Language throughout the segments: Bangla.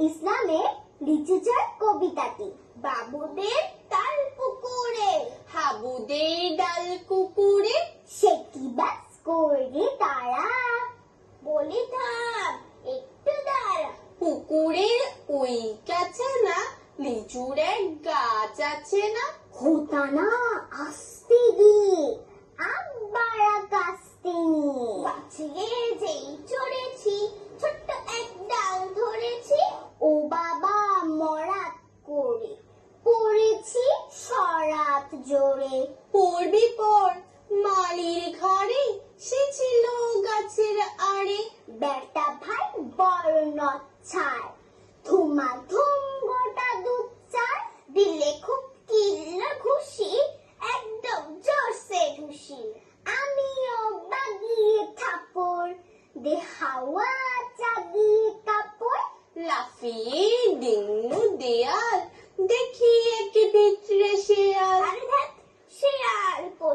ইসলামের লিচুচার কবিতাটি। বাবুদের তাল পুকুরে। হাবুদের ডাল কুকুরে সে কি বাস করে তারা? বলি থাম একটু দাঁড়া। পুকুরের ওই কাছে না লিচুর এক গাছ আছে না? হোতানা আসতে করে পড়েছি সরাত জোরে। পড়বি পর, মালির ঘরে। সে ছিল গাছের আড়ে। বেটা ভাই বড় নচ্ছায় ধুমা ধুম গোটা দুধ চার দিলে খুব কিল্ল খুশি একদম জোরসে খুশি আমিও বাগিয়ে থাপড়। দে হাওয়া চাগিয়ে কাপড় লাফিয়ে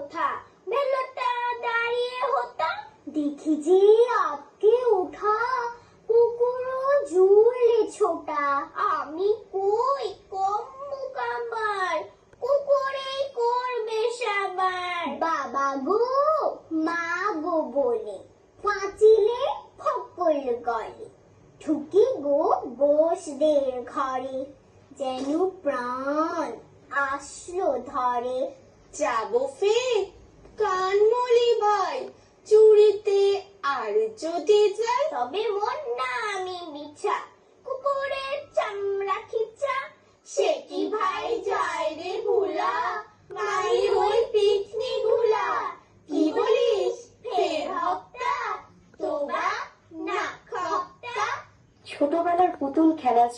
কোথা। বেলটা দাঁড়িয়ে হতা। দেখি যে আপকে উঠা কুকুরও জুড়লে ছোটা। আমি কই কম মুখ আমার কুকুরেই করবে সাবার বাবা গো, মা গো বলে পাঁচিলে ফকল গলে। ঠুকি গো বোসদের ঘরে। যেন প্রাণ আসলো ধরে। যাব ফের কানমলি ভাই চুরিতে আর যদি যাই, তবে মন না আমি বিছা কুকুরের চামড়া খিচা, সে কি ভাই যায় রে ভুলা? মারি ওই পিছনি ঘুলা। কি বলিস, ফের হপ্তা? তোবা না খপ্তা? ছোটবেলার পুতুল খেলার